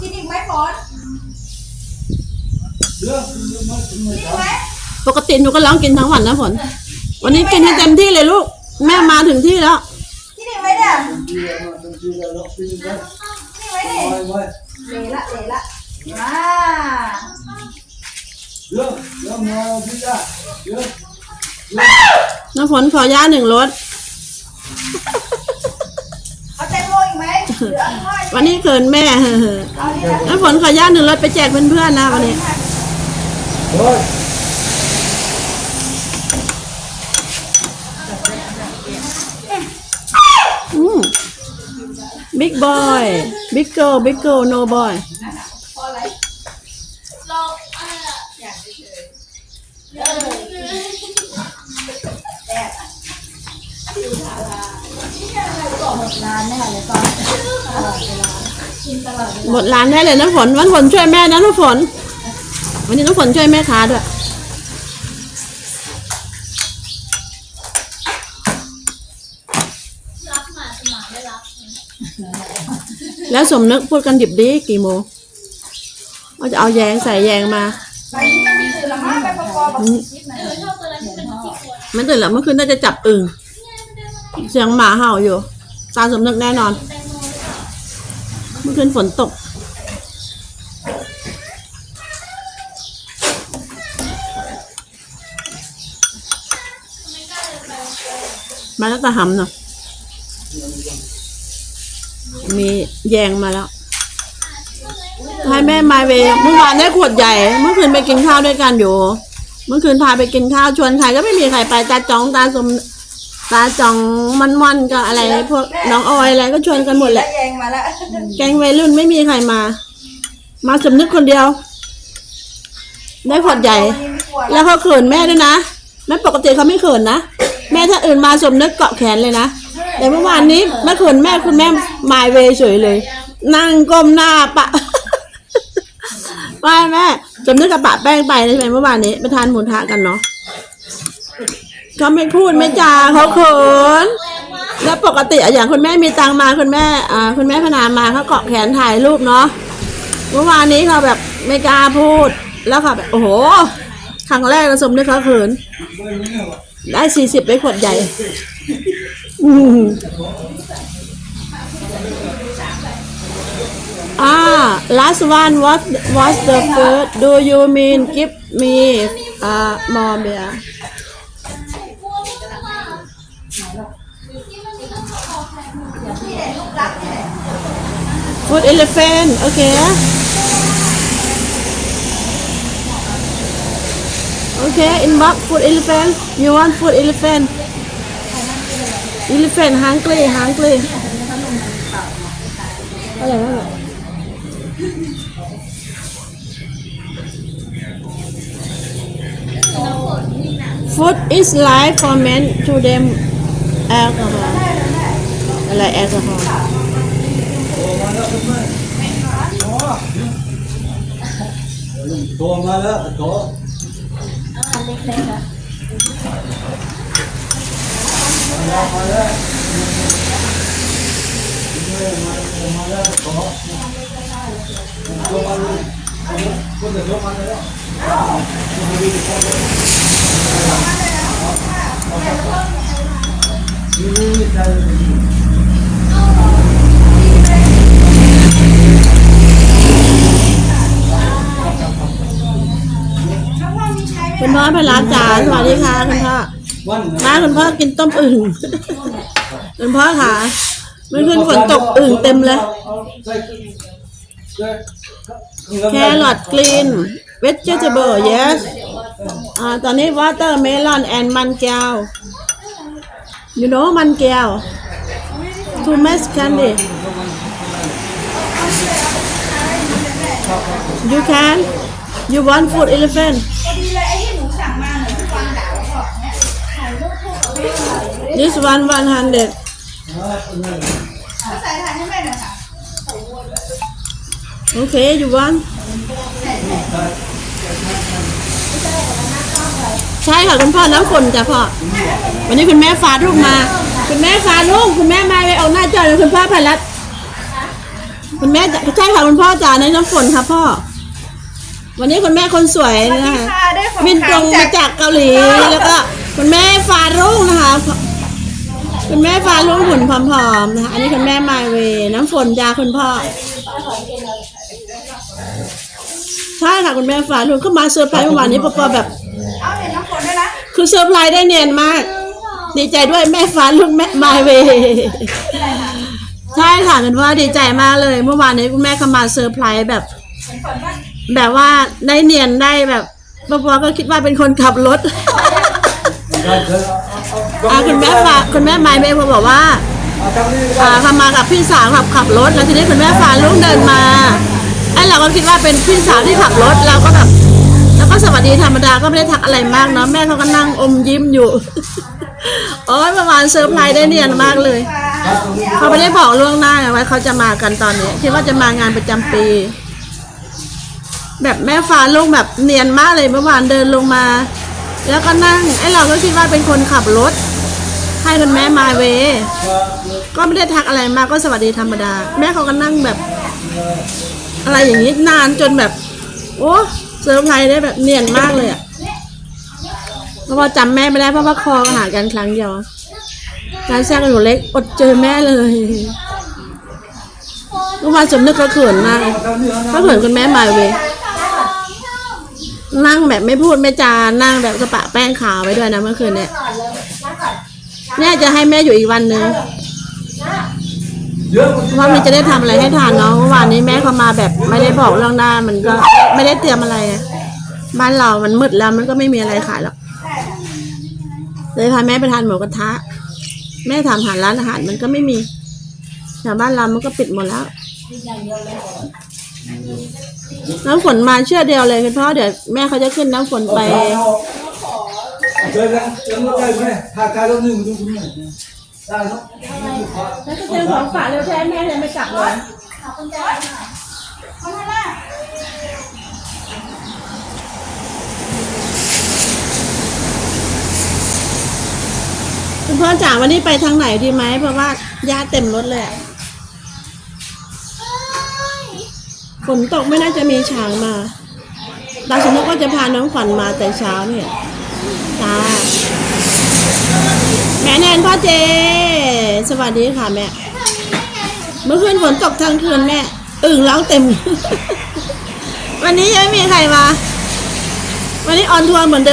กินอีกไหมฝนเรื่องมันมันกินอีกไหมปกติหนูก็ร้องกินทั้งวันนะฝน วันนี้กินให้เต็มที่เลยลูก แม่มาถึงที่แล้ว กินอีกไหมเนี่ยทีละมันทีละล็อกทีละกินอีกไหมเนี่ยไว้ไว้เละละเละละมาเรื่องเรื่องมาทีละเรื่องน้ำฝนขอย่าหนึ่งรถ เอาแตงโมอีกไหมเหลือน้อย วันนี้เขินแม่เอาดิละน้ำฝนขอย่าหนึ่งรถไปแจกเพื่อนๆนะวันนี้โอ้ยบิ๊กบอยบิ๊กเกิลบิ๊กเกิลโนบอยพ ออะไรร้านแน่เลยตอนหมดร้านได้เลยน้ำฝนวันฝนช่วยแม่นะน้ำฝน วันนี้น้ำฝนช่วยแม่ค้าด้วยรับมาสมาไม่รับแล้วสมนึกพูดกันดิบดีกี่โมงว่าจะเอาแยงใส่แยงมา ไปนี่ต้องมีสื่อละมั้งไปประกอบกับคลิปนะเออชอบตัวนั้นที่เป็นที่ควรไม่ตื่นหรอเมื่อคืนน่าจะจับอึ่งเสียงหมาเห่าอยู่ ตาสมนึกแน่นอน เมื่อคืนฝนตก มาแล้วตาหำเนาะมีแยงมาแล้วให้แม่มาเวเมื่อวานได้ขวดใหญ่ เมื่อคืนไปกินข้าวด้วยกันอยู่ เมื่อคืนพาไปกินข้าวชวนใครก็ไม่มีใครไปตาจองตาสม ตาจองมันมันๆกับอะไรพวกน้องออยอะไรก็ชวนกันหมดแหละ แยงมาแล้วแก๊งวัยรุ่นไม่มีใครมา มาสมนึกคนเดียว ได้ขวดใหญ่วันนี้ไม่กลัวแล้วเขาเขินแม่ด้วยนะแม่ปกติเขาไม่เขินนะ แม่ถ้าอื่นมาสมนึกเกาะแขนเลยนะ แต่เมื่อวานนี้แม่เขินแม่คุณแม่มายเวย์เฉยเลย นั่งก้มหน้าปะ ว่าแม่สมนึกกับปะแป้งไปใช่ไหมเมื่อวานนี้ไปทานหมูทะกันเนาะ เขาไม่พูดไม่จาเขาเขิน แล้วปกติอะอย่างคุณแม่มีตังมาคุณแม่อ่าคุณแม่พนามาเขาเกาะแขนถ่ายรูปเนาะเมื่อวานนี้เขาแบบไม่กล้าพูดแล้วเขาแบบโอ้โหครั้งแรกเราสมนึกเขาเขิน ได้สี่สิบไปขวดใหญ่อ่า last one what was the first do you mean give me uh more beer food elephant okay okay inbox food elephant you want food elephant elephant hungry hungry อะไรวะ Food is life for men to them alcohol อะไรแอลกอฮอล์ พ่อพลาจ๋าสวัสดีค่ะคุณพ่อวันมาคุณพ่อกินต้มอึ่งคุณพ่อค่ะเมื่อคืนฝนตกอึ่งเต็มเลย แครอทกรีน vegetable yes อ่าตอนนี้ watermelon and มันแก้ว you know มันแก้ว too much candy you can you want food elephant พอดีเลยไอ้ที่หนูสั่งมาหนูทุกวันด่าแล้วบอกเนี่ย this one 100ก็ใส่ถ่ายให้แม่หน่อยค่ะ okay you want ใช่ค่ะคุณพ่อน้ำฝนจ้ะพ่อ วันนี้คุณแม่ฟ้าลูกมา คุณแม่ฟ้าลูกคุณแม่มาเลยเอาหน้าจอเลยคุณพ่อพันรัตน์คุณแม่ใช่ค่ะคุณพ่อจ๋าในน้ำฝนค่ะพ่อ วันนี้คุณแม่คนสวยสวัสนะดีคะค่ะได้ของบินตรงขมาวัญจากเกาหลีแล้วก็คุณแม่ฟารุ่งนะคะ คุณแม่ฟารุ่งหุ่นผอมๆนะคะอันนี้คุณแม่มาเว น้ำฝนจ้าคุณพ่อ ใช่ค่ะคุณแม่ฟารุ่งก็มาเซอร์ไพรส์เมื่อวานนี้ปอปอแบบ เอาเห็นน้ำฝนด้วยนะคือเซอร์ไพรส์ได้เนียนมาก ดีใจด้วยแม่ฟ้าลูกแม่มาเว ใช่ค่ะกันว่าดีใจมากเลย เมื่อวานนี้คุณแม่ก็มาเซอร์ไพรส์แบบ แบบว่าได้เนียนได้แบบปอปอก็คิดว่าเป็นคนขับรถ ได้เถอะเอ่าคุณแม่ฟ้าคุณแม่ไมเวพอบอกว่าอ่าเขมากับพี่สาวขับขับรถ แล้วทีนี้คุณแม่ฟ้าลุกเดินมาไอ้เราก็คิดว่าเป็นพี่สาวที่ขับรถเราก็แบบแล้วก็สวัสดีธรรมดาก็ไม่ได้ทักอะไรมากเนาะแม่เขาก็นั่งอมยิ้มอยู่โอ้ยประมาณเซอร์ไพรส์ได้เนียนมากเลยเขาไม่ได้บอกล่วงหน้าไงว่าเขาจะมากันตอนนี้คิดว่าจะมางานประจำปี แบบแม่ฟ้าลุงแบบเนียนมากเลยเมื่อวานเดินลงมา แล้วก็นั่งไอ้เราก็คิดว่าเป็นคนขับรถ ให้คุณแม่มาเว ก็ไม่ได้ทักอะไรมากก็สวัสดีธรรมดา แม่เขาก็นั่งแบบ อะไรอย่างนี้นานจนแบบ โอ้เซอร์ไพรส์ได้แบบเนียนมากเลยอะเพราะว่าจำแม่ไม่ได้เพราะว่าคอหากันครั้งเดียวการแทรกหนูเล็กอดเจอแม่เลยเมื่อวานสมนึกก็เขินมากเอาจับนี่เอาก็เขินคุณแม่มาเว นั่งแบบไม่พูดไม่จานั่งแบบกระปะแป้งขาวไว้ด้วยนะเมื่อคืนเนี่ยเนี่ยจะให้แม่อยู่อีกวันนึงเยอะว่าเพราะมันจะได้ทำอะไรให้ทานเนาะเมื่อวานนี้แม่เขามาแบบไม่ได้บอกเรื่องหน้า มันก็ไม่ได้เตรียมอะไรบ้านเรามันมืดแล้วมันก็ไม่มีอะไรขายหรอกเลยพาแม่ไปทานหมูกระทะ แม่ถามหาร้านอาหารมันก็ไม่มีแถวบ้านเรามันก็ปิดหมดแล้ว น้ำฝนมาเชื่อเดียวเลยคุณพ่อเดี๋ยวแม่เขาจะขึ้นน้ำฝนไป เจอกันเจอกันได้ไหมถ้าการรถนี่มันดูคุณแม่ได้เนาะแล้วก็เจอของฝากเร็วแท้แม่เลยไม่กลับเลยเอามาละคุณพ่อจ๋าวันนี้ไปทางไหนดีไหมเพราะว่าญาติเต็มรถเลยอะ นตกไม่น่าจะมีช้างมาตาวสนกก็จะพาน้องขวัญมาแต่เช้าเนี่ยตาแม่แนนพ่อเจ สวัสดีค่ะแม่ เมื่อคืนฝนตกทั้งคืนแม่ อึ่งร้องเต็ม วันนี้ยังไม่มีใครมา วันนี้ออนทัวร์เหมือนเดิม